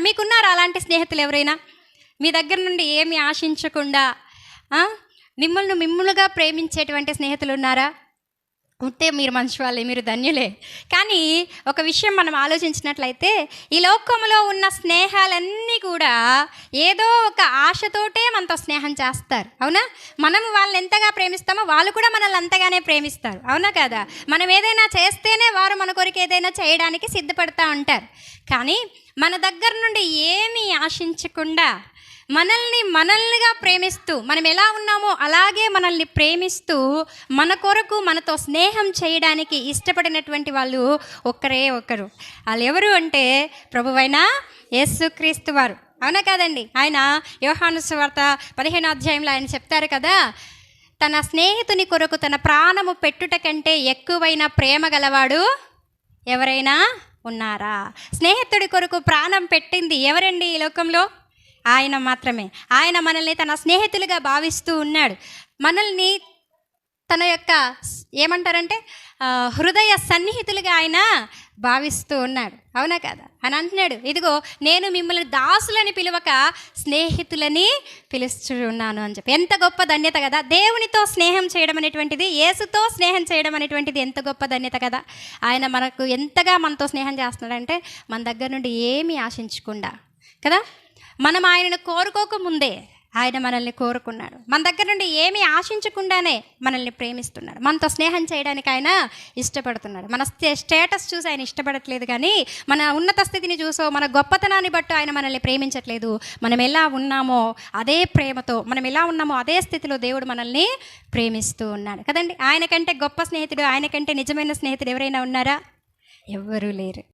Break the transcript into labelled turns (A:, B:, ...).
A: మీకున్నారా అలాంటి స్నేహితులు ఎవరైనా మీ దగ్గర నుండి ఏమి ఆశించకుండా మిమ్మల్ని మిమ్ములుగా ప్రేమించేటువంటి స్నేహితులు ఉన్నారా ఉంటే మీరు మంచి వాళ్ళే మీరు ధన్యులే. కానీ ఒక విషయం మనం ఆలోచించినట్లయితే ఈ లోకంలో ఉన్న స్నేహాలన్నీ కూడా ఏదో ఒక ఆశతోటే మనతో స్నేహం చేస్తారు. అవునా? మనం వాళ్ళని ఎంతగా ప్రేమిస్తామో వాళ్ళు కూడా మనల్ని అంతగానే ప్రేమిస్తారు. అవునా కదా? మనం ఏదైనా చేస్తేనే వారు మన కొరకు ఏదైనా చేయడానికి సిద్ధపడతా ఉంటారు. కానీ మన దగ్గర నుండి ఏమీ ఆశించకుండా మనల్ని మనల్నిగా ప్రేమిస్తూ మనం ఎలా ఉన్నామో అలాగే మనల్ని ప్రేమిస్తూ మన కొరకు మనతో స్నేహం చేయడానికి ఇష్టపడినటువంటి వాళ్ళు ఒక్కరే ఒకరు. వాళ్ళు ఎవరు అంటే ప్రభువైన యేసుక్రీస్తు వారు. అవునా కాదండి? ఆయన యోహాను సువార్త పదిహేను అధ్యాయంలో ఆయన చెప్తారు కదా తన స్నేహితుని కొరకు తన ప్రాణము పెట్టుట కంటే ఎక్కువైన ప్రేమ గలవాడు ఎవరైనా ఉన్నారా? స్నేహితుడి కొరకు ప్రాణం పెట్టింది ఎవరండి ఈ లోకంలో? ఆయన మాత్రమే. ఆయన మనల్ని తన స్నేహితులుగా భావిస్తూ ఉన్నాడు. మనల్ని తన యొక్క ఏమంటారంటే హృదయ సన్నిహితులుగా ఆయన భావిస్తూ ఉన్నాడు. అవునా కదా? అని అంటున్నాడు. ఇదిగో నేను మిమ్మల్ని దాసులని పిలవక స్నేహితులని పిలుస్తున్నాను అని చెప్పి. ఎంత గొప్ప ధన్యత కదా! దేవునితో స్నేహం చేయడం అనేటువంటిది యేసుతో స్నేహం చేయడం అనేటువంటిది ఎంత గొప్ప ధన్యత కదా! ఆయన మనకు ఎంతగా మనతో స్నేహం చేస్తున్నాడంటే మన దగ్గర నుండి ఏమీ ఆశించకుండా కదా! మనం ఆయనను కోరుకోకముందే ఆయన మనల్ని కోరుకున్నాడు. మన దగ్గర నుండి ఏమీ ఆశించకుండానే మనల్ని ప్రేమిస్తున్నాడు. మనతో స్నేహం చేయడానికి ఆయన ఇష్టపడుతున్నాడు. మన స్టే- స్టేటస్ చూసి ఆయన ఇష్టపడట్లేదు కానీ మన ఉన్నత స్థితిని చూసో మన గొప్పతనాన్ని బట్టి ఆయన మనల్ని ప్రేమించట్లేదు. మనం ఎలా ఉన్నామో అదే ప్రేమతో మనం ఎలా ఉన్నామో అదే స్థితిలో దేవుడు మనల్ని ప్రేమిస్తూ ఉన్నాడు. కదండి? ఆయన కంటే గొప్ప స్నేహితుడు ఆయన కంటే నిజమైన స్నేహితుడు ఎవరైనా ఉన్నారా? ఎవ్వరూ లేరు.